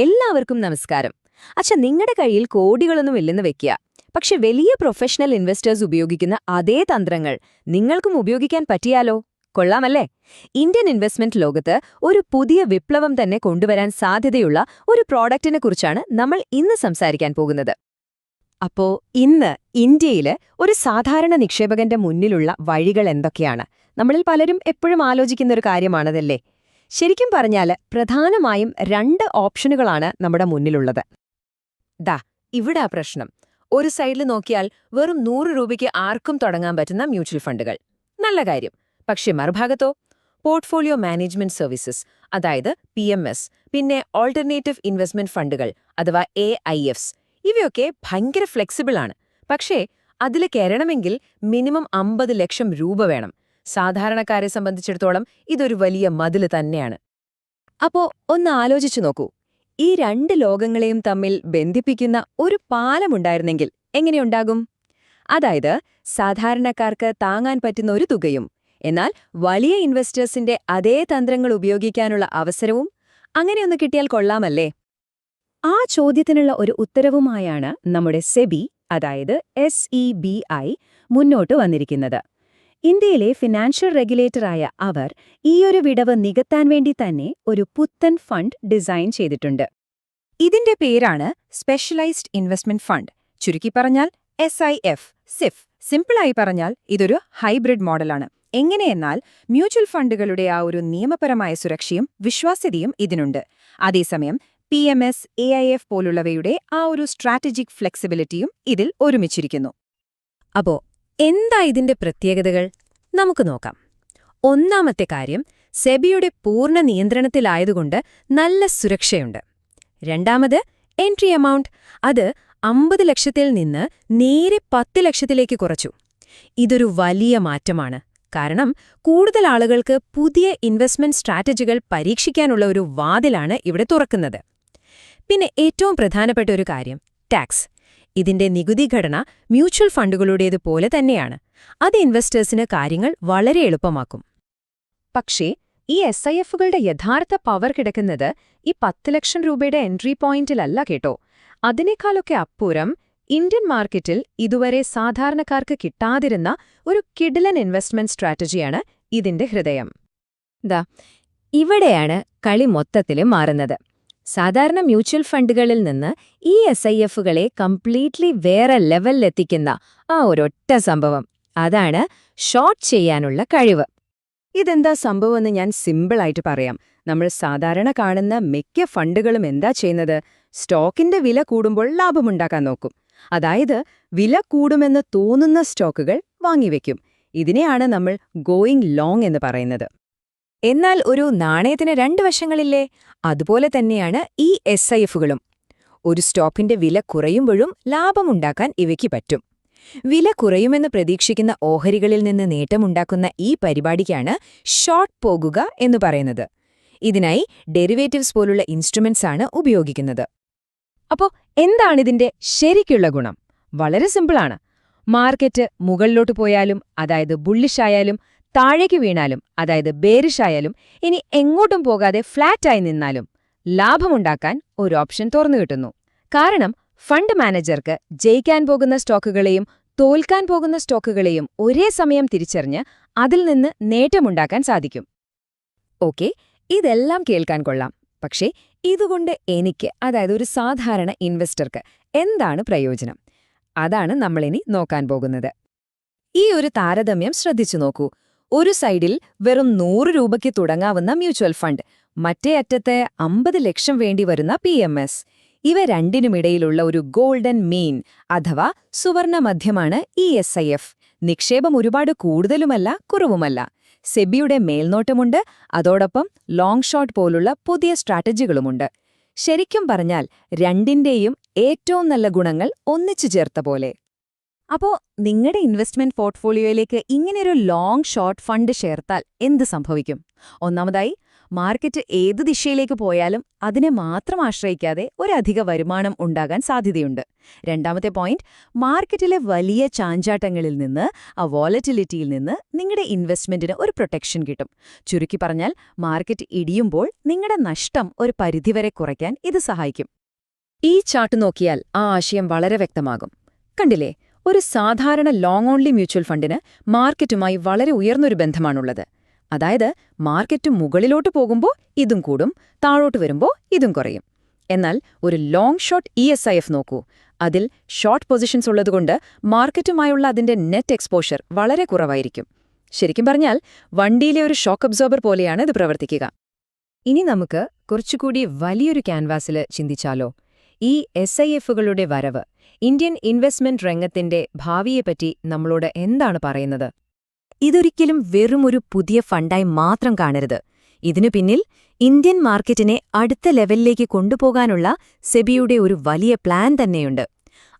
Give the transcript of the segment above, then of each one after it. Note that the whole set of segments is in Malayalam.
എല്ലാവർക്കും നമസ്കാരം. അച്ഛ നിങ്ങളുടെ കയ്യിൽ കോടികളൊന്നും ഇല്ലെന്ന് വെക്കുക പക്ഷെ വലിയ പ്രൊഫഷണൽ ഇൻവെസ്റ്റേഴ്സ് ഉപയോഗിക്കുന്ന അതേ തന്ത്രങ്ങൾ നിങ്ങൾക്കും ഉപയോഗിക്കാൻ പറ്റിയാലോ? കൊള്ളാമല്ലേ? ഇന്ത്യൻ ഇൻവെസ്റ്റ്മെന്റ് ലോകത്ത് ഒരു പുതിയ വിപ്ലവം തന്നെ കൊണ്ടുവരാൻ സാധ്യതയുള്ള ഒരു പ്രോഡക്റ്റിനെ കുറിച്ചാണ് നമ്മൾ ഇന്ന് സംസാരിക്കാൻ പോകുന്നത്. അപ്പോ ഇന്ന് ഇന്ത്യയിൽ ഒരു സാധാരണ നിക്ഷേപകന്റെ മുന്നിലുള്ള വഴികൾ എന്തൊക്കെയാണ്? നമ്മളിൽ പലരും എപ്പോഴും ആലോചിക്കുന്ന ഒരു കാര്യമാണതല്ലേ? ശരിക്കും പറഞ്ഞാൽ പ്രധാനമായും രണ്ട് ഓപ്ഷനുകളാണ് നമ്മുടെ മുന്നിലുള്ളത്. ദാ ഇവിടെ ആ പ്രശ്നം. ഒരു സൈഡിൽ നോക്കിയാൽ വെറും നൂറ് രൂപയ്ക്ക് ആർക്കും തുടങ്ങാൻ പറ്റുന്ന മ്യൂച്വൽ ഫണ്ടുകൾ. നല്ല കാര്യം. പക്ഷെ മറുഭാഗത്തോ? പോർട്ട്ഫോളിയോ മാനേജ്മെന്റ് സർവീസസ് അതായത് പി എം എസ് പിന്നെ ഓൾട്ടർനേറ്റീവ് ഇൻവെസ്റ്റ്മെന്റ് ഫണ്ടുകൾ അഥവാ എ ഐ എഫ്സ് ഇവയൊക്കെ ഭയങ്കര ഫ്ലെക്സിബിൾ ആണ് പക്ഷേ അതിൽ കയറണമെങ്കിൽ മിനിമം അമ്പത് ലക്ഷം രൂപ വേണം. സാധാരണക്കാരെ സംബന്ധിച്ചിടത്തോളം ഇതൊരു വലിയ മതിൽ തന്നെയാണ്. അപ്പോ ഒന്ന് ആലോചിച്ചു നോക്കൂ. ഈ രണ്ട് ലോകങ്ങളെയും തമ്മിൽ ബന്ധിപ്പിക്കുന്ന ഒരു പാലമുണ്ടായിരുന്നെങ്കിൽ എങ്ങനെയുണ്ടാകും? അതായത് സാധാരണക്കാർക്ക് താങ്ങാൻ പറ്റുന്ന ഒരു തുകയും എന്നാൽ വലിയ ഇൻവെസ്റ്റേഴ്സിന്റെ അതേ തന്ത്രങ്ങൾ ഉപയോഗിക്കാനുള്ള അവസരവും അങ്ങനെയൊന്ന് കിട്ടിയാൽ കൊള്ളാമല്ലേ? ആ ചോദ്യത്തിനുള്ള ഒരു ഉത്തരവുമായാണ് നമ്മുടെ സെബി അതായത് എസ് ഇ ബി ഐ മുന്നോട്ട് വന്നിരിക്കുന്നത്. ഇന്ത്യയിലെ ഫിനാൻഷ്യൽ റെഗുലേറ്ററായ അവർ ഈയൊരു വിടവ് നികത്താൻ വേണ്ടി തന്നെ ഒരു പുത്തൻ ഫണ്ട് ഡിസൈൻ ചെയ്തിട്ടുണ്ട്. ഇതിന്റെ പേരാണ് സ്പെഷ്യലൈസ്ഡ് ഇൻവെസ്റ്റ്മെന്റ് ഫണ്ട് ചുരുക്കി പറഞ്ഞാൽ എസ് ഐ എഫ് സിഫ് സിമ്പിളായി പറഞ്ഞാൽ ഇതൊരു ഹൈബ്രിഡ് മോഡലാണ് എങ്ങനെയെന്നാൽ മ്യൂച്വൽ ഫണ്ടുകളുടെ ആ ഒരു നിയമപരമായ സുരക്ഷയും വിശ്വാസ്യതയും ഇതിനുണ്ട്. അതേസമയം P M S A I F പോലുള്ളവയുടെ ആ ഒരു സ്ട്രാറ്റജിക് ഫ്ലെക്സിബിലിറ്റിയും ഇതിൽ ഒരുമിച്ചിരിക്കുന്നു. അപ്പോ എന്താ ഇതിന്റെ പ്രത്യേകതകൾ? നമുക്ക് നോക്കാം. ഒന്നാമത്തെ കാര്യം സെബിയുടെ പൂർണ നിയന്ത്രണത്തിലായതുകൊണ്ട് നല്ല സുരക്ഷയുണ്ട്. രണ്ടാമത് എൻട്രി എമൗണ്ട് അത് അമ്പത് ലക്ഷത്തിൽ നിന്ന് നേരെ പത്ത് ലക്ഷത്തിലേക്ക് കുറച്ചു. ഇതൊരു വലിയ മാറ്റമാണ്. കാരണം കൂടുതൽ ആളുകൾക്ക് പുതിയ ഇൻവെസ്റ്റ്മെന്റ് സ്ട്രാറ്റജികൾ പരീക്ഷിക്കാനുള്ള ഒരു വാതിലാണ് ഇവിടെ തുറക്കുന്നത്. പിന്നെ ഏറ്റവും പ്രധാനപ്പെട്ട ഒരു കാര്യം ടാക്സ്. ഇതിന്റെ നികുതി ഘടന മ്യൂച്വൽ ഫണ്ടുകളുടേതുപോലെ തന്നെയാണ്. അത് ഇൻവെസ്റ്റേഴ്സിന് കാര്യങ്ങൾ വളരെ എളുപ്പമാക്കും. പക്ഷേ ഈ എസ് ഐ എഫുകളുടെ യഥാർത്ഥ പവർ കിടക്കുന്നത് ഈ പത്ത് ലക്ഷം രൂപയുടെ എൻട്രി പോയിന്റിലല്ല കേട്ടോ. അതിനേക്കാളൊക്കെ അപ്പുറം ഇന്ത്യൻ മാർക്കറ്റിൽ ഇതുവരെ സാധാരണക്കാർക്ക് കിട്ടാതിരുന്ന ഒരു കിഡിലൻ ഇൻവെസ്റ്റ്മെന്റ് സ്ട്രാറ്റജിയാണ് ഇതിന്റെ ഹൃദയം. ദാ ഇവിടെയാണ് കളി മൊത്തത്തിൽ മാറുന്നത്. സാധാരണ മ്യൂച്വൽ ഫണ്ടുകളിൽ നിന്ന് ഈ എസ് ഐ എഫുകളെ കംപ്ലീറ്റ്ലി വേറെ ലെവലിലെത്തിക്കുന്ന ആ ഒരൊറ്റ സംഭവം. അതാണ് ഷോർട്ട് ചെയ്യാനുള്ള കഴിവ്. ഇതെന്താ സംഭവമെന്ന് ഞാൻ സിമ്പിളായിട്ട് പറയാം. നമ്മൾ സാധാരണ കാണുന്ന മിക്ക ഫണ്ടുകളും എന്താ ചെയ്യുന്നത്? സ്റ്റോക്കിന്റെ വില കൂടുമ്പോൾ ലാഭമുണ്ടാക്കാൻ നോക്കും. അതായത് വില കൂടുമെന്ന് തോന്നുന്ന സ്റ്റോക്കുകൾ വാങ്ങിവെക്കും ഇതിനെയാണ് നമ്മൾ ഗോയിങ് ലോങ് എന്ന് പറയുന്നത്. എന്നാൽ ഒരു നാണയത്തിന് രണ്ട് വശങ്ങളില്ലേ? അതുപോലെ തന്നെയാണ് ഈ എസ് ഐ എഫുകളും ഒരു സ്റ്റോക്കിന്റെ വില കുറയുമ്പോഴും ലാഭമുണ്ടാക്കാൻ ഇവയ്ക്ക് പറ്റും. വില കുറയുമെന്ന് പ്രതീക്ഷിക്കുന്ന ഓഹരികളിൽ നിന്ന് നേട്ടമുണ്ടാക്കുന്ന ഈ പരിപാടിക്കാണ് ഷോർട്ട് പോകുക എന്ന് പറയുന്നത്. ഇതിനായി ഡെറിവേറ്റീവ്സ് പോലുള്ള ഇൻസ്ട്രുമെന്റ്സ് ആണ് ഉപയോഗിക്കുന്നത്. അപ്പോ എന്താണിതിന്റെ ശരിക്കുള്ള ഗുണം? വളരെ സിമ്പിളാണ്. മാർക്കറ്റ് മുകളിലോട്ട് പോയാലും അതായത് ബുള്ളിഷായാലും താഴേക്ക് വീണാലും അതായത് ബേരിഷായാലും ഇനി എങ്ങോട്ടും പോകാതെ ഫ്ലാറ്റായി നിന്നാലും ലാഭമുണ്ടാക്കാൻ ഒരു ഓപ്ഷൻ തുറന്നു കിട്ടുന്നു. കാരണം ഫണ്ട് മാനേജർക്ക് ജയിക്കാൻ പോകുന്ന സ്റ്റോക്കുകളെയും തോൽക്കാൻ പോകുന്ന സ്റ്റോക്കുകളെയും ഒരേ സമയം തിരിച്ചറിഞ്ഞ് അതിൽ നിന്ന് നേട്ടമുണ്ടാക്കാൻ സാധിക്കും. ഓക്കെ ഇതെല്ലാം കേൾക്കാൻ കൊള്ളാം. പക്ഷേ ഇതുകൊണ്ട് എനിക്ക് അതായത് ഒരു സാധാരണ ഇൻവെസ്റ്റർക്ക് എന്താണ് പ്രയോജനം? അതാണ് നമ്മളിനി നോക്കാൻ പോകുന്നത്. ഈ ഒരു താരതമ്യം ശ്രദ്ധിച്ചു നോക്കൂ. ഒരു സൈഡിൽ വെറും നൂറ് രൂപയ്ക്ക് തുടങ്ങാവുന്ന മ്യൂച്വൽ ഫണ്ട് മറ്റേ അറ്റത്തെ അമ്പത് ലക്ഷം വേണ്ടി വരുന്ന പി എം എസ്. ഇവ രണ്ടിനുമിടയിലുള്ള ഒരു ഗോൾഡൻ മീൻ അഥവാ സുവർണ മധ്യമാണ് ഇ എസ് ഐ എഫ്. നിക്ഷേപം ഒരുപാട് കൂടുതലുമല്ല കുറവുമല്ല. സെബിയുടെ മേൽനോട്ടമുണ്ട് അതോടൊപ്പം ലോങ് ഷോട്ട് പോലുള്ള പുതിയ സ്ട്രാറ്റജികളുമുണ്ട്. ശരിക്കും പറഞ്ഞാൽ രണ്ടിന്റെയും ഏറ്റവും നല്ല ഗുണങ്ങൾ ഒന്നിച്ചു ചേർത്ത പോലെ. അപ്പോ നിങ്ങളുടെ ഇൻവെസ്റ്റ്മെന്റ് പോർട്ട്ഫോളിയോയിലേക്ക് ഇങ്ങനെയൊരു ലോങ് ഷോർട്ട് ഫണ്ട് ചേർത്താൽ എന്ത് സംഭവിക്കും? ഒന്നാമതായി മാർക്കറ്റ് ഏത് ദിശയിലേക്ക് പോയാലും അതിനെ മാത്രം ആശ്രയിക്കാതെ ഒരധിക വരുമാനം ഉണ്ടാകാൻ സാധ്യതയുണ്ട്. രണ്ടാമത്തെ പോയിന്റ് മാർക്കറ്റിലെ വലിയ ചാഞ്ചാട്ടങ്ങളിൽ നിന്ന് ആ വോളറ്റിലിറ്റിയിൽ നിന്ന് നിങ്ങളുടെ ഇൻവെസ്റ്റ്മെന്റിന് ഒരു പ്രൊട്ടക്ഷൻ കിട്ടും. ചുരുക്കി പറഞ്ഞാൽ മാർക്കറ്റ് ഇടിയുമ്പോൾ നിങ്ങളുടെ നഷ്ടം ഒരു പരിധിവരെ കുറയ്ക്കാൻ ഇത് സഹായിക്കും. ഈ ചാർട്ട് നോക്കിയാൽ ആ ആശയം വളരെ വ്യക്തമാകും. കണ്ടില്ലേ? ഒരു സാധാരണ ലോങ് ഓൺലി മ്യൂച്വൽ ഫണ്ടിന് മാർക്കറ്റുമായി വളരെ ഉയർന്നൊരു ബന്ധമാണുള്ളത്. അതായത് മാർക്കറ്റ് മുകളിലോട്ട് പോകുമ്പോൾ ഇതും കൂടും താഴോട്ട് വരുമ്പോൾ ഇതും കുറയും. എന്നാൽ ഒരു long shot E S I F നോക്കൂ. അതിൽ ഷോർട്ട് പൊസിഷൻസ് ഉള്ളതുകൊണ്ട് മാർക്കറ്റുമായുള്ള അതിന്റെ നെറ്റ് എക്സ്പോഷർ വളരെ കുറവായിരിക്കും. ശരിക്കും പറഞ്ഞാൽ വണ്ടിയിലെ ഒരു ഷോക്ക് അബ്സോർബർ പോലെയാണ് ഇത് പ്രവർത്തിക്കുക. ഇനി നമുക്ക് കുറച്ചുകൂടി വലിയൊരു ക്യാൻവാസിൽ ചിന്തിച്ചാലോ. ഈ എസ് വരവ് ഇന്ത്യൻ ഇൻവെസ്റ്റ്മെന്റ് രംഗത്തിന്റെ ഭാവിയെപ്പറ്റി നമ്മളോട് എന്താണ് പറയുന്നത്? ഇതൊരിക്കലും വെറുമൊരു പുതിയ ഫണ്ടായി മാത്രം കാണരുത്. ഇതിനു പിന്നിൽ ഇന്ത്യൻ മാർക്കറ്റിനെ അടുത്ത ലെവലിലേക്ക് കൊണ്ടുപോകാനുള്ള സെബിയുടെ ഒരു വലിയ പ്ലാൻ തന്നെയുണ്ട്.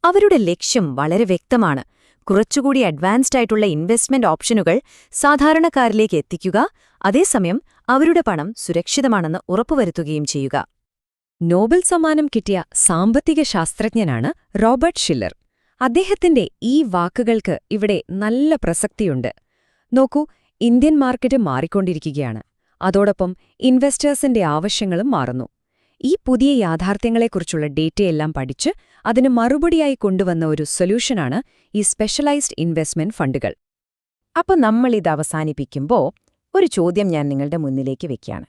അവരുടെ ലക്ഷ്യം വളരെ വ്യക്തമാണ്. കുറച്ചുകൂടി അഡ്വാൻസ്ഡ് ആയിട്ടുള്ള ഇൻവെസ്റ്റ്മെന്റ് ഓപ്ഷനുകൾ സാധാരണക്കാരിലേക്ക് എത്തിക്കുക അതേസമയം അവരുടെ പണം സുരക്ഷിതമാണെന്ന് ഉറപ്പുവരുത്തുകയും ചെയ്യുക. നോബൽ സമ്മാനം കിട്ടിയ സാമ്പത്തിക ശാസ്ത്രജ്ഞനാണ് റോബർട്ട് ഷില്ലർ. അദ്ദേഹത്തിന്റെ ഈ വാക്കുകൾക്ക് ഇവിടെ നല്ല പ്രസക്തിയുണ്ട്. നോക്കൂ ഇന്ത്യൻ മാർക്കറ്റ് മാറിക്കൊണ്ടിരിക്കുകയാണ്. അതോടൊപ്പം ഇൻവെസ്റ്റേഴ്സിന്റെ ആവശ്യങ്ങളും മാറുന്നു. ഈ പുതിയ യാഥാർത്ഥ്യങ്ങളെക്കുറിച്ചുള്ള ഡേറ്റയെല്ലാം പഠിച്ച് അതിന് മറുപടിയായി കൊണ്ടുവന്ന ഒരു സൊല്യൂഷനാണ് ഈ സ്പെഷ്യലൈസ്ഡ് ഇൻവെസ്റ്റ്മെന്റ് ഫണ്ടുകൾ. അപ്പൊ നമ്മളിത് അവസാനിപ്പിക്കുമ്പോൾ ഒരു ചോദ്യം ഞാൻ നിങ്ങളുടെ മുന്നിലേക്ക് വെക്കുകയാണ്.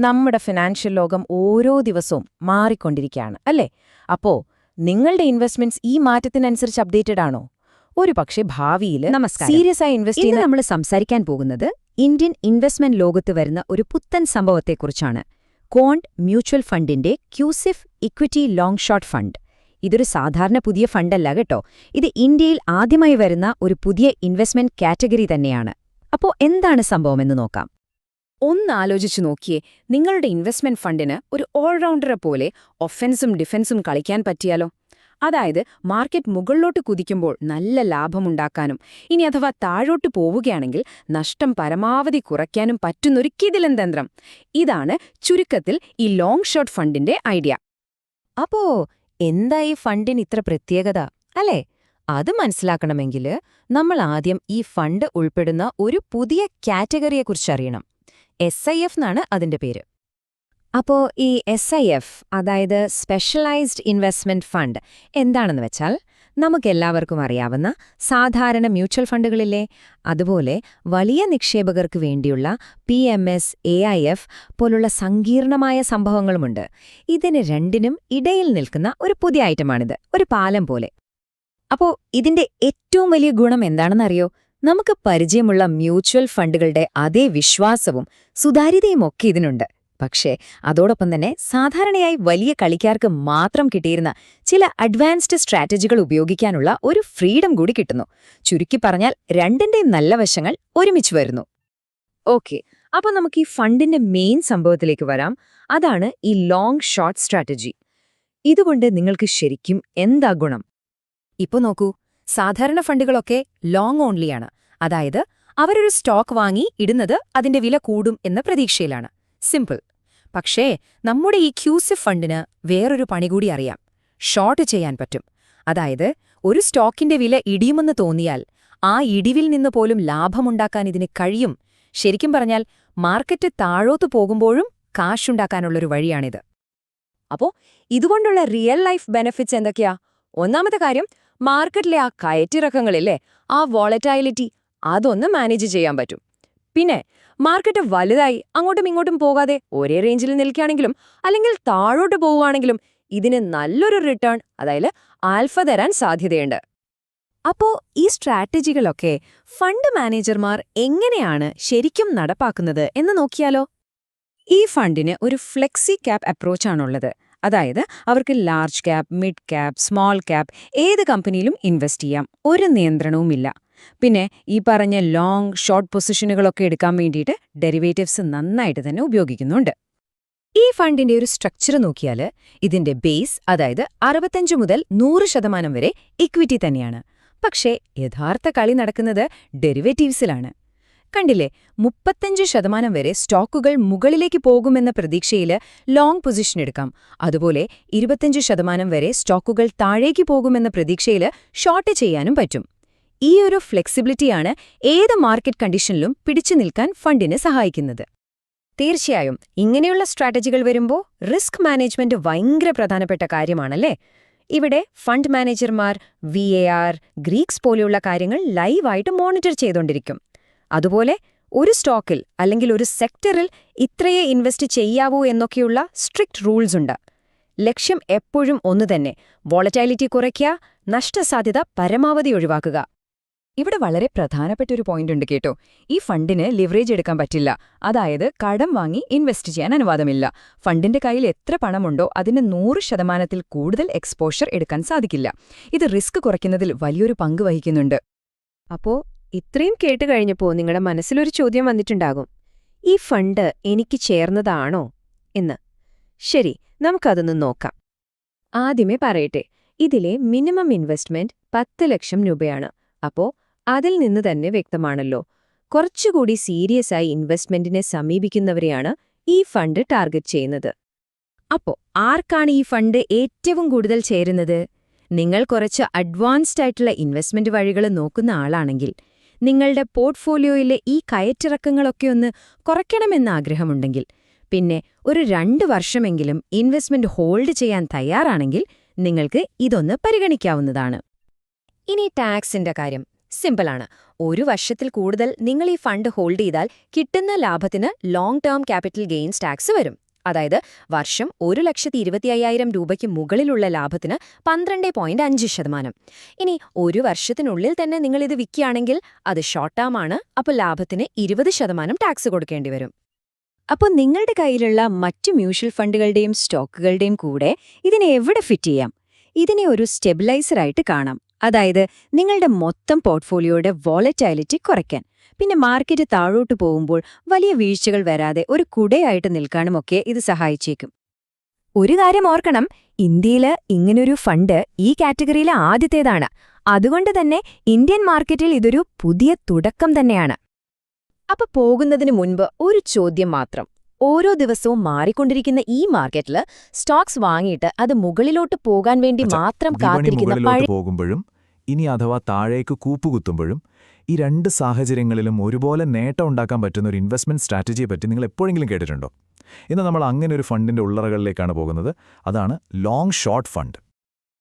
നമ്മുടെ ഫിനാൻഷ്യൽ ലോകം ഓരോ ദിവസവും മാറിക്കൊണ്ടിരിക്കുകയാണ് അല്ലേ? അപ്പോ നിങ്ങളുടെ ഇൻവെസ്റ്റ്മെന്റ്സ് ഈ മാറ്റത്തിനനുസരിച്ച് അപ്ഡേറ്റഡ് ആണോ? ഒരു പക്ഷേ ഭാവിയിൽ. സീരിയസ് ആയി ഇൻവെസ്റ്റ് ചെയ്യുന്ന നമ്മൾ സംസാരിക്കാൻ പോകുന്നത് ഇന്ത്യൻ ഇൻവെസ്റ്റ്മെന്റ് ലോകത്ത് വരുന്ന ഒരു പുത്തൻ സംഭവത്തെക്കുറിച്ചാണ്. കോണ്ട് മ്യൂച്വൽ ഫണ്ടിന്റെ QSIF equity long short fund. ഇതൊരു സാധാരണ പുതിയ ഫണ്ടല്ല കേട്ടോ. ഇത് ഇന്ത്യയിൽ ആദ്യമായി വരുന്ന ഒരു പുതിയ ഇൻവെസ്റ്റ്മെന്റ് കാറ്റഗറി തന്നെയാണ്. അപ്പോ എന്താണ് സംഭവമെന്ന് നോക്കാം. ഒന്ന് ആലോചിച്ചു നോക്കിയേ നിങ്ങളുടെ ഇൻവെസ്റ്റ്മെന്റ് ഫണ്ടിന് ഒരു ഓൾറൗണ്ടറെ പോലെ ഒഫൻസും ഡിഫൻസും കളിക്കാൻ പറ്റിയാലോ? അതായത് മാർക്കറ്റ് മുകളിലോട്ട് കുതിക്കുമ്പോൾ നല്ല ലാഭമുണ്ടാക്കാനും ഇനി അഥവാ താഴോട്ട് പോവുകയാണെങ്കിൽ നഷ്ടം പരമാവധി കുറയ്ക്കാനും പറ്റുന്നൊരു കിതിലൻ തന്ത്രം. ഇതാണ് ചുരുക്കത്തിൽ ഈ ലോങ് ഷോർട്ട് ഫണ്ടിന്റെ ഐഡിയ അപ്പോ എന്താ ഈ ഫണ്ടിന് ഇത്ര പ്രത്യേകത അല്ലേ? അത് മനസ്സിലാക്കണമെങ്കിൽ നമ്മൾ ആദ്യം ഈ ഫണ്ട് ഉൾപ്പെടുന്ന ഒരു പുതിയ കാറ്റഗറിയെക്കുറിച്ചറിയണം എസ് ഐ എഫ് എന്നാണ് അതിന്റെ പേര്. അപ്പോ ഈ എസ് ഐ എഫ് അതായത് സ്പെഷ്യലൈസ്ഡ് ഇൻവെസ്റ്റ്മെന്റ് ഫണ്ട് എന്താണെന്ന് വെച്ചാൽ നമുക്കെല്ലാവർക്കും അറിയാവുന്ന സാധാരണ മ്യൂച്വൽ ഫണ്ടുകളില്ലേ? അതുപോലെ വലിയ നിക്ഷേപകർക്ക് വേണ്ടിയുള്ള P M S A I F പോലുള്ള സങ്കീർണമായ സംഭവങ്ങളുമുണ്ട്. ഇതിന് രണ്ടിനും ഇടയിൽ നിൽക്കുന്ന ഒരു പുതിയ ഐറ്റമാണിത്. ഒരു പാലം പോലെ. അപ്പോ ഇതിന്റെ ഏറ്റവും വലിയ ഗുണം എന്താണെന്നറിയോ? നമുക്ക് പരിചയമുള്ള മ്യൂച്വൽ ഫണ്ടുകളുടെ അതേ വിശ്വാസവും സുതാര്യതയും ഒക്കെ ഇതിനുണ്ട്. പക്ഷേ അതോടൊപ്പം തന്നെ സാധാരണയായി വലിയ കളിക്കാർക്ക് മാത്രം കിട്ടിയിരുന്ന ചില അഡ്വാൻസ്ഡ് സ്ട്രാറ്റജികൾ ഉപയോഗിക്കാനുള്ള ഒരു ഫ്രീഡം കൂടി കിട്ടുന്നു. ചുരുക്കി പറഞ്ഞാൽ രണ്ടിന്റെയും നല്ല വശങ്ങൾ ഒരുമിച്ച് വരുന്നു. ഓക്കെ അപ്പൊ നമുക്ക് ഈ ഫണ്ടിന്റെ മെയിൻ സംഭവത്തിലേക്ക് വരാം. അതാണ് ഈ ലോങ് ഷോർട്ട് സ്ട്രാറ്റജി. ഇതുകൊണ്ട് നിങ്ങൾക്ക് ശരിക്കും എന്താ ഗുണം? ഇപ്പൊ നോക്കൂ. സാധാരണ ഫണ്ടുകളൊക്കെ ലോങ് ഓൺലിയാണ് അതായത് അവരൊരു സ്റ്റോക്ക് വാങ്ങി ഇടുന്നത് അതിന്റെ വില കൂടും എന്ന പ്രതീക്ഷയിലാണ്. സിമ്പിൾ പക്ഷേ നമ്മുടെ ഈ ക്യൂസിഫ് ഫണ്ടിന് വേറൊരു പണി കൂടി അറിയാം. ഷോർട്ട് ചെയ്യാൻ പറ്റും. അതായത് ഒരു സ്റ്റോക്കിന്റെ വില ഇടിയുമെന്ന് തോന്നിയാൽ ആ ഇടിവിൽ നിന്ന് പോലും ലാഭമുണ്ടാക്കാൻ ഇതിന് കഴിയും. ശരിക്കും പറഞ്ഞാൽ മാർക്കറ്റ് താഴോത്തു പോകുമ്പോഴും കാശുണ്ടാക്കാനുള്ളൊരു വഴിയാണിത്. അപ്പോ ഇതുകൊണ്ടുള്ള റിയൽ ലൈഫ് ബെനിഫിറ്റ്സ് എന്തൊക്കെയാ? ഒന്നാമത്തെ കാര്യം മാർക്കറ്റിലെ ആ കയറ്റിറക്കങ്ങളില്ലേ ആ വോളറ്റൈലിറ്റി അതൊന്ന് മാനേജ് ചെയ്യാൻ പറ്റും. പിന്നെ മാർക്കറ്റ് വലുതായി അങ്ങോട്ടും ഇങ്ങോട്ടും പോകാതെ ഒരേ റേഞ്ചിൽ നിൽക്കുകയാണെങ്കിലും അല്ലെങ്കിൽ താഴോട്ട് പോവുകയാണെങ്കിലും ഇതിന് നല്ലൊരു റിട്ടേൺ അതായത് ആൽഫ തരാൻ സാധ്യതയുണ്ട്. അപ്പോ ഈ സ്ട്രാറ്റജികളൊക്കെ ഫണ്ട് മാനേജർമാർ എങ്ങനെയാണ് ശരിക്കും നടപ്പാക്കുന്നത് എന്ന് നോക്കിയാലോ? ഈ ഫണ്ടിന് ഒരു ഫ്ലെക്സി ക്യാപ് അപ്രോച്ചാണുള്ളത് അതായത് അവർക്ക് large cap mid cap small cap ഏത് കമ്പനിയിലും ഇൻവെസ്റ്റ് ചെയ്യാം. ഒരു നിയന്ത്രണവുമില്ല. പിന്നെ ഈ പറഞ്ഞ ലോങ് ഷോർട്ട് പൊസിഷനുകളൊക്കെ എടുക്കാൻ വേണ്ടിയിട്ട് ഡെറിവേറ്റീവ്സ് നന്നായിട്ട് തന്നെ ഉപയോഗിക്കുന്നുണ്ട്. ഈ ഫണ്ടിന്റെ ഒരു സ്ട്രക്ചർ നോക്കിയാൽ ഇതിന്റെ ബേസ് അതായത് അറുപത്തഞ്ച് മുതൽ നൂറ് ശതമാനം വരെ ഇക്വിറ്റി തന്നെയാണ്. പക്ഷേ യഥാർത്ഥ കളി നടക്കുന്നത് ഡെറിവേറ്റീവ്സിലാണ് കണ്ടില്ലേ? മുപ്പത്തഞ്ച് ശതമാനം വരെ സ്റ്റോക്കുകൾ മുകളിലേക്ക് പോകുമെന്ന പ്രതീക്ഷയിൽ ലോങ് പൊസിഷൻ എടുക്കാം. അതുപോലെ ഇരുപത്തഞ്ച് ശതമാനം വരെ സ്റ്റോക്കുകൾ താഴേക്ക് പോകുമെന്ന പ്രതീക്ഷയിൽ ഷോർട്ട് ചെയ്യാനും പറ്റും. ഈ ഒരു ഫ്ലെക്സിബിലിറ്റിയാണ് ഏത് മാർക്കറ്റ് കണ്ടീഷനിലും പിടിച്ചു നിൽക്കാൻ ഫണ്ടിനെ സഹായിക്കുന്നത്. തീർച്ചയായും ഇങ്ങനെയുള്ള സ്ട്രാറ്റജികൾ വരുമ്പോൾ റിസ്ക് മാനേജ്മെന്റ് ഭയങ്കര പ്രധാനപ്പെട്ട കാര്യമാണല്ലേ? ഇവിടെ ഫണ്ട് മാനേജർമാർ വി ഗ്രീക്സ് പോലെയുള്ള കാര്യങ്ങൾ ലൈവായിട്ട് മോണിറ്റർ ചെയ്തുകൊണ്ടിരിക്കും അതുപോലെ ഒരു സ്റ്റോക്കിൽ അല്ലെങ്കിൽ ഒരു സെക്ടറിൽ ഇത്രയേ ഇൻവെസ്റ്റ് ചെയ്യാവൂ എന്നൊക്കെയുള്ള സ്ട്രിക്റ്റ് റൂൾസ് ഉണ്ട്. ലക്ഷ്യം എപ്പോഴും ഒന്നുതന്നെ വോളറ്റാലിറ്റി കുറയ്ക്കുക നഷ്ടസാധ്യത പരമാവധി ഒഴിവാക്കുക. ഇവിടെ വളരെ പ്രധാനപ്പെട്ട ഒരു പോയിന്റ് ഉണ്ട് കേട്ടോ. ഈ ഫണ്ടിന് ലിവറേജ് എടുക്കാൻ പറ്റില്ല. അതായത് കടം വാങ്ങി ഇൻവെസ്റ്റ് ചെയ്യാൻ അനുവാദമില്ല. ഫണ്ടിന്റെ കയ്യിൽ എത്ര പണമുണ്ടോ അതിന് നൂറ് ശതമാനത്തിൽ കൂടുതൽ എക്സ്പോഷർ എടുക്കാൻ സാധിക്കില്ല. ഇത് റിസ്ക് കുറയ്ക്കുന്നതിൽ വലിയൊരു പങ്ക് വഹിക്കുന്നുണ്ട്. അപ്പോ ഇത്രയും കേട്ട് കഴിഞ്ഞപ്പോൾ നിങ്ങളുടെ മനസ്സിലൊരു ചോദ്യം വന്നിട്ടുണ്ടാകും. ഈ ഫണ്ട് എനിക്ക് ചേർന്നതാണോ എന്ന്. ശരി നമുക്കതൊന്ന് നോക്കാം. ആദ്യമേ പറയട്ടെ ഇതിലെ മിനിമം ഇൻവെസ്റ്റ്മെന്റ് പത്ത് ലക്ഷം രൂപയാണ്. അപ്പോ അതിൽ നിന്ന് തന്നെ വ്യക്തമാണല്ലോ. കുറച്ചുകൂടി സീരിയസ് ആയി ഇൻവെസ്റ്റ്മെന്റിനെ സമീപിക്കുന്നവരെയാണ് ഈ ഫണ്ട് ടാർഗറ്റ് ചെയ്യുന്നത്. അപ്പോ ആർക്കാണ് ഈ ഫണ്ട് ഏറ്റവും കൂടുതൽ ചേരുന്നത്? നിങ്ങൾ കുറച്ച് അഡ്വാൻസ്ഡ് ആയിട്ടുള്ള ഇൻവെസ്റ്റ്മെന്റ് വഴികൾ നോക്കുന്ന ആളാണെങ്കിൽ നിങ്ങളുടെ പോർട്ട്ഫോളിയോയിലെ ഈ കയറ്റിറക്കങ്ങളൊക്കെ ഒന്ന് കുറയ്ക്കണമെന്ന് ആഗ്രഹമുണ്ടെങ്കിൽ പിന്നെ ഒരു രണ്ട് വർഷമെങ്കിലും ഇൻവെസ്റ്റ്മെന്റ് ഹോൾഡ് ചെയ്യാൻ തയ്യാറാണെങ്കിൽ നിങ്ങൾക്ക് ഇതൊന്ന് പരിഗണിക്കാവുന്നതാണ്. ഇനി ടാക്സിന്റെ കാര്യം. സിമ്പിളാണ്. ഒരു വർഷത്തിൽ കൂടുതൽ നിങ്ങൾ ഈ ഫണ്ട് ഹോൾഡ് ചെയ്താൽ കിട്ടുന്ന ലാഭത്തിന് long term capital gains tax വരും. അതായത് വർഷം ഒരു ലക്ഷത്തി ഇരുപത്തി അയ്യായിരം രൂപയ്ക്ക് മുകളിലുള്ള ലാഭത്തിന് പന്ത്രണ്ട് പോയിന്റ് അഞ്ച് ശതമാനം. ഇനി ഒരു വർഷത്തിനുള്ളിൽ തന്നെ നിങ്ങൾ ഇത് വിൽക്കുകയാണെങ്കിൽ അത് ഷോർട്ട് ടേം ആണ്. അപ്പോൾ ലാഭത്തിന് ഇരുപത് ശതമാനം ടാക്സ് കൊടുക്കേണ്ടി വരും. അപ്പോൾ നിങ്ങളുടെ കയ്യിലുള്ള മറ്റ് മ്യൂച്വൽ ഫണ്ടുകളുടെയും സ്റ്റോക്കുകളുടെയും കൂടെ ഇതിനെ എവിടെ ഫിറ്റ് ചെയ്യാം? ഇതിനെ ഒരു സ്റ്റെബിലൈസറായിട്ട് കാണാം. അതായത് നിങ്ങളുടെ മൊത്തം പോർട്ട്ഫോളിയോയുടെ വോളറ്റൈലിറ്റി കുറയ്ക്കാൻ. പിന്നെ മാർക്കറ്റ് താഴോട്ട് പോകുമ്പോൾ വലിയ വീഴ്ചകൾ വരാതെ ഒരു കുടയായിട്ട് നിൽക്കാനുമൊക്കെ ഇത് സഹായിച്ചേക്കും. ഒരു കാര്യം ഓർക്കണം ഇന്ത്യയിൽ ഇങ്ങനൊരു ഫണ്ട് ഈ കാറ്റഗറിയിലെ ആദ്യത്തേതാണ്. അതുകൊണ്ട് തന്നെ ഇന്ത്യൻ മാർക്കറ്റിൽ ഇതൊരു പുതിയ തുടക്കം തന്നെയാണ്. അപ്പൊ പോകുന്നതിന് മുൻപ് ഒരു ചോദ്യം മാത്രം. ഓരോ ദിവസവും മാറിക്കൊണ്ടിരിക്കുന്ന ഈ മാർക്കറ്റിൽ സ്റ്റോക്സ് വാങ്ങിയിട്ട് അത് മുകളിലോട്ട് പോകാൻ വേണ്ടി മാത്രം കാത്തിരിക്കുന്ന പോകുമ്പോഴും ഇനി അഥവാ താഴേക്ക് കൂപ്പുകുത്തുമ്പോഴും ഈ രണ്ട് സാഹചര്യങ്ങളിലും ഒരുപോലെ നേട്ടം ഉണ്ടാക്കാൻ പറ്റുന്ന ഒരു ഇൻവെസ്റ്റ്മെന്റ് സ്ട്രാറ്റജിയെ പറ്റി നിങ്ങൾ എപ്പോഴെങ്കിലും കേട്ടിട്ടുണ്ടോ? ഇന്ന് നമ്മൾ അങ്ങനെ ഒരു ഫണ്ടിന്റെ ഉള്ളറകളിലേക്കാണ് പോകുന്നത്. അതാണ് ലോങ് ഷോർട്ട് ഫണ്ട്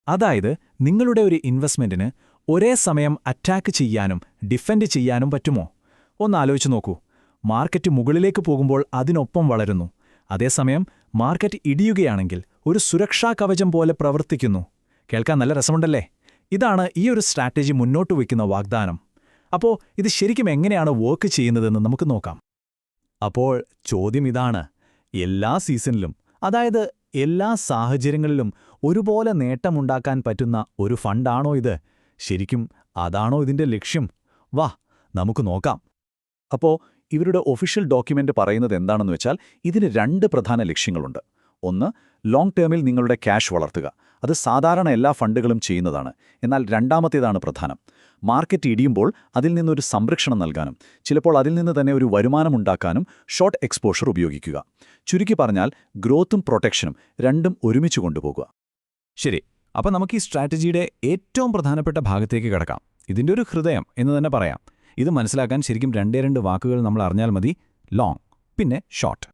അതായത് നിങ്ങളുടെ ഒരു ഇൻവെസ്റ്റ്മെന്റിന് ഒരേ സമയം അറ്റാക്ക് ചെയ്യാനും ഡിഫെൻഡ് ചെയ്യാനും പറ്റുമോ? ഒന്ന് ആലോചിച്ച് നോക്കൂ. മാർക്കറ്റ് മുകളിലേക്ക് പോകുമ്പോൾ അതിനൊപ്പം വളരുന്നു. അതേസമയം മാർക്കറ്റ് ഇടിയുകയാണെങ്കിൽ ഒരു സുരക്ഷാ കവചം പോലെ പ്രവർത്തിക്കുന്നു. കേൾക്കാൻ നല്ല രസമുണ്ടല്ലേ? ഇതാണ് ഈ ഒരു സ്ട്രാറ്റജി മുന്നോട്ട് വയ്ക്കുന്ന വാഗ്ദാനം. അപ്പോൾ ഇത് ശരിക്കും എങ്ങനെയാണ് വർക്ക് ചെയ്യുന്നതെന്ന് നമുക്ക് നോക്കാം. അപ്പോൾ ചോദ്യം ഇതാണ്. എല്ലാ സീസണിലും അതായത് എല്ലാ സാഹചര്യങ്ങളിലും ഒരുപോലെ നേട്ടമുണ്ടാക്കാൻ പറ്റുന്ന ഒരു ഫണ്ടാണോ ഇത്? ശരിക്കും അതാണോ ഇതിന്റെ ലക്ഷ്യം? വാ നമുക്ക് നോക്കാം. അപ്പോൾ ഇവരുടെ ഒഫീഷ്യൽ ഡോക്യുമെന്റ് പറയുന്നത് എന്താണെന്ന് വെച്ചാൽ ഇതിന് രണ്ട് പ്രധാന ലക്ഷ്യങ്ങളുണ്ട്. ഒന്ന് ലോങ് ടേമിൽ നിങ്ങളുടെ ക്യാഷ് വളർത്തുക. അത് സാധാരണ എല്ലാ ഫണ്ടുകളും ചെയ്യുന്നതാണ്. എന്നാൽ രണ്ടാമത്തേതാണ് പ്രധാനം. മാർക്കറ്റ് ഇടിയുമ്പോൾ അതിൽ നിന്നൊരു സംരക്ഷണം നൽകാനും ചിലപ്പോൾ അതിൽ നിന്ന് തന്നെ ഒരു വരുമാനമുണ്ടാക്കാനും ഷോർട്ട് എക്സ്പോഷർ ഉപയോഗിക്കുക. ചുരുക്കി പറഞ്ഞാൽ ഗ്രോത്തും പ്രൊട്ടക്ഷനും രണ്ടും ഒരുമിച്ച് കൊണ്ടുപോകുക. ശരി അപ്പം നമുക്ക് ഈ സ്ട്രാറ്റജിയുടെ ഏറ്റവും പ്രധാനപ്പെട്ട ഭാഗത്തേക്ക് കിടക്കാം. ഇതിന്റെ ഒരു ഹൃദയം എന്ന് തന്നെ പറയാം. ഇത് മനസ്സിലാക്കാൻ ശരിക്കും രണ്ടേ രണ്ട് വാക്കുകൾ നമ്മൾ അറിഞ്ഞാൽ മതി. ലോങ് പിന്നെ ഷോർട്ട്.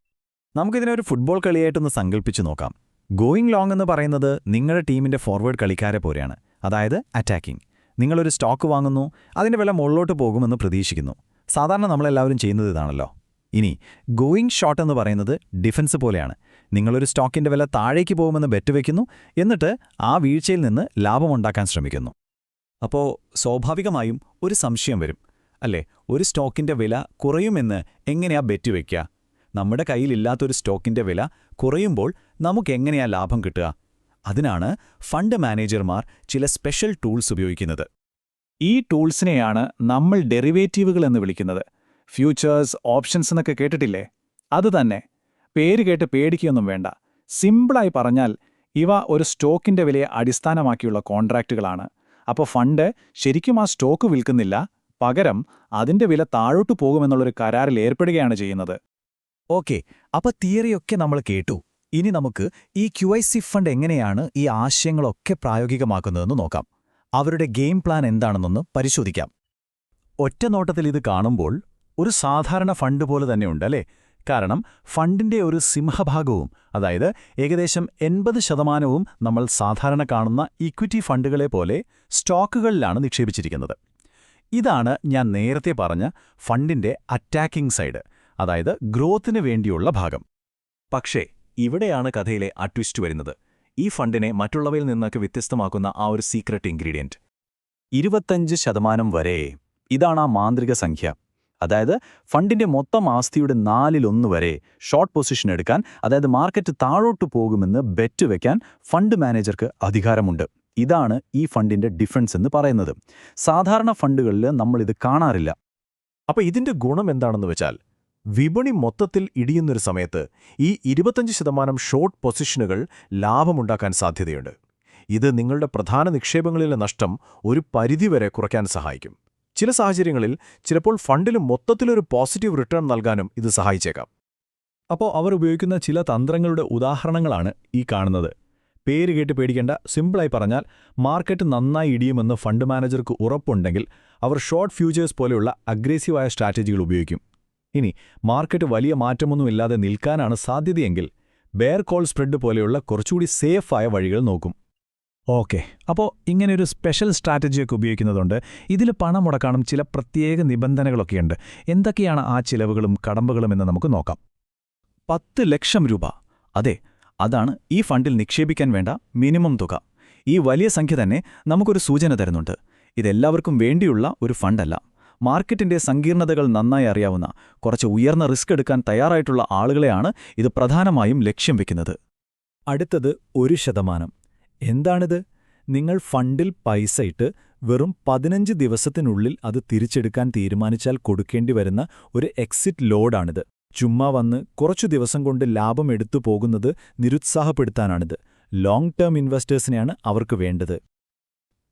നമുക്കിതിനെ ഒരു ഫുട്ബോൾ കളിയായിട്ടൊന്ന് സങ്കല്പിച്ച് നോക്കാം. ഗോയിങ് ലോങ് എന്ന് പറയുന്നത് നിങ്ങളുടെ ടീമിന്റെ ഫോർവേഡ് കളിക്കാരെ പോലെയാണ്. അതായത് അറ്റാക്കിംഗ് നിങ്ങളൊരു സ്റ്റോക്ക് വാങ്ങുന്നു അതിന്റെ വില മുകളിലോട്ട് പോകുമെന്ന് പ്രതീക്ഷിക്കുന്നു. സാധാരണ നമ്മളെല്ലാവരും ചെയ്യുന്നത് ഇതാണല്ലോ. ഇനി ഗോയിങ് ഷോട്ട് എന്ന് പറയുന്നത് ഡിഫൻസ് പോലെയാണ്. നിങ്ങളൊരു സ്റ്റോക്കിന്റെ വില താഴേക്ക് പോകുമെന്ന് ബെറ്റ് വയ്ക്കുന്നു എന്നിട്ട് ആ വീഴ്ചയിൽ നിന്ന് ലാഭമുണ്ടാക്കാൻ ശ്രമിക്കുന്നു. അപ്പോൾ സ്വാഭാവികമായും ഒരു സംശയം വരും. അല്ലേ? ഒരു സ്റ്റോക്കിന്റെ വില കുറയുമെന്ന് എങ്ങനെയാ ബെറ്റ് വയ്ക്കുക നമ്മുടെ കയ്യിലില്ലാത്തൊരു സ്റ്റോക്കിന്റെ വില കുറയുമ്പോൾ നമുക്കെങ്ങനെയാ ലാഭം കിട്ടുക? അതിനാണ് ഫണ്ട് മാനേജർമാർ ചില സ്പെഷ്യൽ ടൂൾസ് ഉപയോഗിക്കുന്നത്. ഈ ടൂൾസിനെയാണ് നമ്മൾ ഡെറിവേറ്റീവുകൾ എന്ന് വിളിക്കുന്നത്. ഫ്യൂച്ചേഴ്സ് ഓപ്ഷൻസ് എന്നൊക്കെ കേട്ടിട്ടില്ലേ? അത് തന്നെ. പേര് കേട്ട് പേടിക്കുകയൊന്നും വേണ്ട. സിമ്പിളായി പറഞ്ഞാൽ ഇവ ഒരു സ്റ്റോക്കിന്റെ വിലയെ അടിസ്ഥാനമാക്കിയുള്ള കോൺട്രാക്റ്റുകളാണ്. അപ്പോൾ ഫണ്ട് ശരിക്കും ആ സ്റ്റോക്ക് വിൽക്കുന്നില്ല. പകരം അതിന്റെ വില താഴോട്ടു പോകുമെന്നുള്ളൊരു കരാറിൽ ഏർപ്പെടുകയാണ് ചെയ്യുന്നത്. ഓക്കെ അപ്പൊ തിയറിയൊക്കെ നമ്മൾ കേട്ടു. ഇനി നമുക്ക് ഈ ക്യു ഐ സി ഫണ്ട് എങ്ങനെയാണ് ഈ ആശയങ്ങളൊക്കെ പ്രായോഗികമാക്കുന്നതെന്ന് നോക്കാം. അവരുടെ ഗെയിം പ്ലാൻ എന്താണെന്നൊന്ന് പരിശോധിക്കാം. ഒറ്റ നോട്ടത്തിൽ ഇത് കാണുമ്പോൾ ഒരു സാധാരണ ഫണ്ട് പോലെ തന്നെയുണ്ട് അല്ലേ? കാരണം ഫണ്ടിന്റെ ഒരു സിംഹഭാഗവും അതായത് ഏകദേശം എൺപത് ശതമാനവും നമ്മൾ സാധാരണ കാണുന്ന ഇക്വിറ്റി ഫണ്ടുകളെ പോലെ സ്റ്റോക്കുകളിലാണ് നിക്ഷേപിച്ചിരിക്കുന്നത്. ഇതാണ് ഞാൻ നേരത്തെ പറഞ്ഞ ഫണ്ടിന്റെ അറ്റാക്കിംഗ് സൈഡ് അതായത് ഗ്രോത്തിന് വേണ്ടിയുള്ള ഭാഗം. പക്ഷേ ഇവിടെയാണ് കഥയിലെ ആ ട്വിസ്റ്റ് വരുന്നത്. ഈ ഫണ്ടിനെ മറ്റുള്ളവയിൽ നിന്നൊക്കെ വ്യത്യസ്തമാക്കുന്ന ആ ഒരു സീക്രട്ട് ഇൻഗ്രീഡിയന്റ്. ഇരുപത്തഞ്ച് ശതമാനം വരെ ഇതാണ് ആ മാന്ത്രിക സംഖ്യ. അതായത് ഫണ്ടിന്റെ മൊത്തം ആസ്തിയുടെ നാലിലൊന്ന് വരെ ഷോർട്ട് പൊസിഷൻ എടുക്കാൻ അതായത് മാർക്കറ്റ് താഴോട്ട് പോകുമെന്ന് ബെറ്റ് വെക്കാൻ ഫണ്ട് മാനേജർക്ക് അധികാരമുണ്ട്. ഇതാണ് ഈ ഫണ്ടിന്റെ ഡിഫറൻസ് എന്ന് പറയുന്നത്. സാധാരണ ഫണ്ടുകളിൽ നമ്മളിത് കാണാറില്ല. അപ്പോൾ ഇതിന്റെ ഗുണം എന്താണെന്ന് വെച്ചാൽ വിപണി മൊത്തത്തിൽ ഇടിയുന്നൊരു സമയത്ത് ഈ ഇരുപത്തഞ്ച് ശതമാനം ഷോർട്ട് പൊസിഷനുകൾ ലാഭമുണ്ടാക്കാൻ സാധ്യതയുണ്ട്. ഇത് നിങ്ങളുടെ പ്രധാന നിക്ഷേപങ്ങളിലെ നഷ്ടം ഒരു പരിധിവരെ കുറയ്ക്കാൻ സഹായിക്കും. ചില സാഹചര്യങ്ങളിൽ ചിലപ്പോൾ ഫണ്ടിലും മൊത്തത്തിലൊരു പോസിറ്റീവ് റിട്ടേൺ നൽകാനും ഇത് സഹായിച്ചേക്കാം. അപ്പോൾ അവർ ഉപയോഗിക്കുന്ന ചില തന്ത്രങ്ങളുടെ ഉദാഹരണങ്ങളാണ് ഈ കാണുന്നത്. പേര് കേട്ട് പേടിക്കേണ്ട സിമ്പിളായി പറഞ്ഞാൽ മാർക്കറ്റ് നന്നായി ഇടിയുമെന്ന് ഫണ്ട് മാനേജർക്ക് ഉറപ്പുണ്ടെങ്കിൽ അവർ ഷോർട്ട് ഫ്യൂച്ചേഴ്സ് പോലെയുള്ള അഗ്രസീവായ സ്ട്രാറ്റജികൾ ഉപയോഗിക്കും. ഇനി മാർക്കറ്റ് വലിയ മാറ്റമൊന്നുമില്ലാതെ നിൽക്കാനാണ് സാധ്യതയെങ്കിൽ ബെയർ കോൾ സ്പ്രെഡ് പോലെയുള്ള കുറച്ചുകൂടി സേഫായ വഴികൾ നോക്കും. ഓക്കെ അപ്പോൾ ഇങ്ങനെയൊരു സ്പെഷ്യൽ സ്ട്രാറ്റജിയൊക്കെ ഉപയോഗിക്കുന്നതുകൊണ്ട് ഇതിൽ പണം മുടക്കാനും ചില പ്രത്യേക നിബന്ധനകളൊക്കെയുണ്ട്. എന്തൊക്കെയാണ് ആ ചിലവുകളും കടമ്പകളും എന്ന് നമുക്ക് നോക്കാം. പത്ത് ലക്ഷം രൂപ. അതെ അതാണ് ഈ ഫണ്ടിൽ നിക്ഷേപിക്കാൻ വേണ്ട മിനിമം തുക. ഈ വലിയ സംഖ്യ തന്നെ നമുക്കൊരു സൂചന തരുന്നുണ്ട്. ഇതെല്ലാവർക്കും വേണ്ടിയുള്ള ഒരു ഫണ്ടല്ല. മാർക്കറ്റിന്റെ സങ്കീർണതകൾ നന്നായി അറിയാവുന്ന കുറച്ച് ഉയർന്ന റിസ്ക് എടുക്കാൻ തയ്യാറായിട്ടുള്ള ആളുകളെയാണ് ഇത് പ്രധാനമായും ലക്ഷ്യം വെക്കുന്നത്. അടുത്തത് ഒരു ശതമാനം. എന്താണിത്? നിങ്ങൾ ഫണ്ടിൽ പൈസ ഇട്ട് വെറും പതിനഞ്ച് ദിവസത്തിനുള്ളിൽ അത് തിരിച്ചെടുക്കാൻ തീരുമാനിച്ചാൽ കൊടുക്കേണ്ടി വരുന്ന ഒരു എക്സിറ്റ് ലോഡാണിത്. ചുമ്മാ വന്ന് കുറച്ചു ദിവസം കൊണ്ട് ലാഭം എടുത്തു പോകുന്നത് നിരുത്സാഹപ്പെടുത്താനാണിത്. ലോങ് ടേം ഇൻവെസ്റ്റേഴ്സിനെയാണ് അവർക്ക് വേണ്ടത്.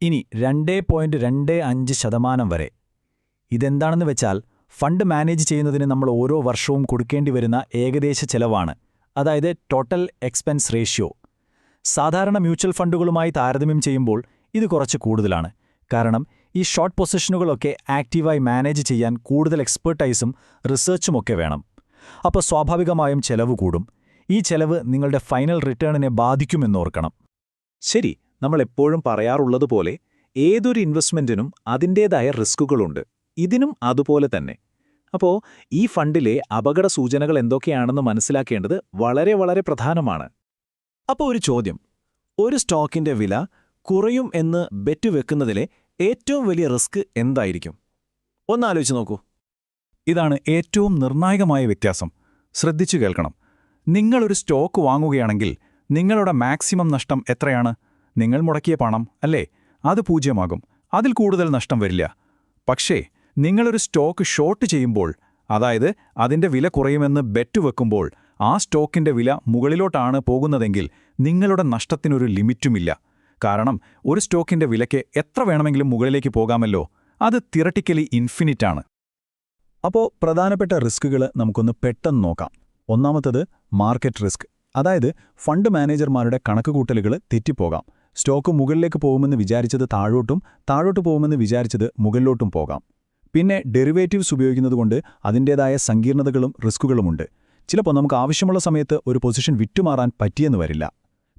ഇനി രണ്ടേ പോയിന്റ് രണ്ടേ അഞ്ച് ശതമാനം വരെ. ഇതെന്താണെന്ന് വെച്ചാൽ ഫണ്ട് മാനേജ് ചെയ്യുന്നതിന് നമ്മൾ ഓരോ വർഷവും കൊടുക്കേണ്ടി വരുന്ന ഏകദേശ ചെലവാണ്. അതായത് ടോട്ടൽ എക്സ്പെൻസ് റേഷ്യോ. സാധാരണ മ്യൂച്വൽ ഫണ്ടുകളുമായി താരതമ്യം ചെയ്യുമ്പോൾ ഇത് കുറച്ച് കൂടുതലാണ്. കാരണം ഈ ഷോർട്ട് പൊസിഷനുകളൊക്കെ ആക്റ്റീവായി മാനേജ് ചെയ്യാൻ കൂടുതൽ എക്സ്പെർട്ടൈസും റിസർച്ചുമൊക്കെ വേണം. അപ്പോൾ സ്വാഭാവികമായും ചെലവ് കൂടും. ഈ ചെലവ് നിങ്ങളുടെ ഫൈനൽ റിട്ടേണിനെ ബാധിക്കുമെന്നോർക്കണം. ശരി നമ്മൾ എപ്പോഴും പറയാറുള്ളതുപോലെ ഏതൊരു ഇൻവെസ്റ്റ്മെന്റിനും അതിന്റേതായ റിസ്കുകളുണ്ട്. ഇതിനും അതുപോലെ തന്നെ. അപ്പോൾ ഈ ഫണ്ടിലെ അപകട സൂചനകൾ എന്തൊക്കെയാണെന്ന് മനസ്സിലാക്കേണ്ടത് വളരെ വളരെ പ്രധാനമാണ്. അപ്പോൾ ഒരു ചോദ്യം. ഒരു സ്റ്റോക്കിന്റെ വില കുറയും എന്ന് ബെറ്റ് വെക്കുന്നതിലെ ഏറ്റവും വലിയ റിസ്ക് എന്തായിരിക്കും? ഒന്നാലോചിച്ച് നോക്കൂ. ഇതാണ് ഏറ്റവും നിർണായകമായ വ്യത്യാസം. ശ്രദ്ധിച്ചു കേൾക്കണം. നിങ്ങളൊരു സ്റ്റോക്ക് വാങ്ങുകയാണെങ്കിൽ നിങ്ങളുടെ മാക്സിമം നഷ്ടം എത്രയാണ്? നിങ്ങൾ മുടക്കിയ പണം അല്ലേ? അത് പൂജ്യമാകും. അതിൽ കൂടുതൽ നഷ്ടം വരില്ല. പക്ഷേ നിങ്ങളൊരു സ്റ്റോക്ക് ഷോർട്ട് ചെയ്യുമ്പോൾ അതായത് അതിന്റെ വില കുറയുമെന്ന് ബെറ്റ് വെക്കുമ്പോൾ ആ സ്റ്റോക്കിന്റെ വില മുകളിലോട്ടാണ് പോകുന്നതെങ്കിൽ നിങ്ങളുടെ നഷ്ടത്തിനൊരു ലിമിറ്റുമില്ല. കാരണം ഒരു സ്റ്റോക്കിന്റെ വിലയ്ക്ക് എത്ര വേണമെങ്കിലും മുകളിലേക്ക് പോകാമല്ലോ അത് തിറട്ടിക്കലി ഇൻഫിനിറ്റാണ്. അപ്പോൾ പ്രധാനപ്പെട്ട റിസ്കുകൾ നമുക്കൊന്ന് പെട്ടെന്ന് നോക്കാം. ഒന്നാമത്തത് മാർക്കറ്റ് റിസ്ക്. അതായത് ഫണ്ട് മാനേജർമാരുടെ കണക്കുകൂട്ടലുകൾ തെറ്റിപ്പോകാം. സ്റ്റോക്ക് മുകളിലേക്ക് പോകുമെന്ന് വിചാരിച്ചത് താഴോട്ടും താഴോട്ട് പോകുമെന്ന് വിചാരിച്ചത് മുകളിലോട്ടും പോകാം. പിന്നെ ഡെറിവേറ്റീവ്സ് ഉപയോഗിക്കുന്നതുകൊണ്ട് അതിന്റേതായ സങ്കീർണതകളും റിസ്കുകളുമുണ്ട് ചിലപ്പോൾ നമുക്ക് ആവശ്യമുള്ള സമയത്ത് ഒരു പൊസിഷൻ വിറ്റുമാറാൻ പറ്റിയെന്ന് വരില്ല.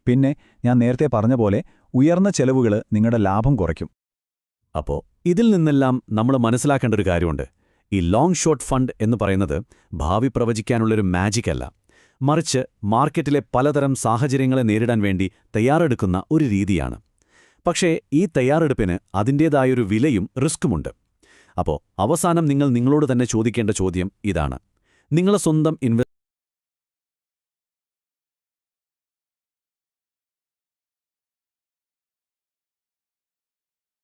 പിന്നെ ഞാൻ നേരത്തെ പറഞ്ഞ പോലെ ഉയർന്ന ചെലവുകൾ നിങ്ങളുടെ ലാഭം കുറയ്ക്കും. അപ്പോൾ ഇതിൽ നിന്നെല്ലാം നമ്മൾ മനസ്സിലാക്കേണ്ട ഒരു കാര്യമുണ്ട്. ഈ ലോങ് ഷോർട്ട് ഫണ്ട് എന്ന് പറയുന്നത് ഭാവി പ്രവചിക്കാനുള്ളൊരു മാജിക് അല്ല. മറിച്ച് മാർക്കറ്റിലെ പലതരം സാഹചര്യങ്ങളെ നേരിടാൻ വേണ്ടി തയ്യാറെടുക്കുന്ന ഒരു രീതിയാണ്. പക്ഷേ ഈ തയ്യാറെടുപ്പിന് അതിന്റേതായൊരു വിലയും റിസ്ക്കുമുണ്ട് അപ്പോൾ അവസാനം നിങ്ങൾ നിങ്ങളോട് തന്നെ ചോദിക്കേണ്ട ചോദ്യം ഇതാണ്. നിങ്ങളെ സ്വന്തം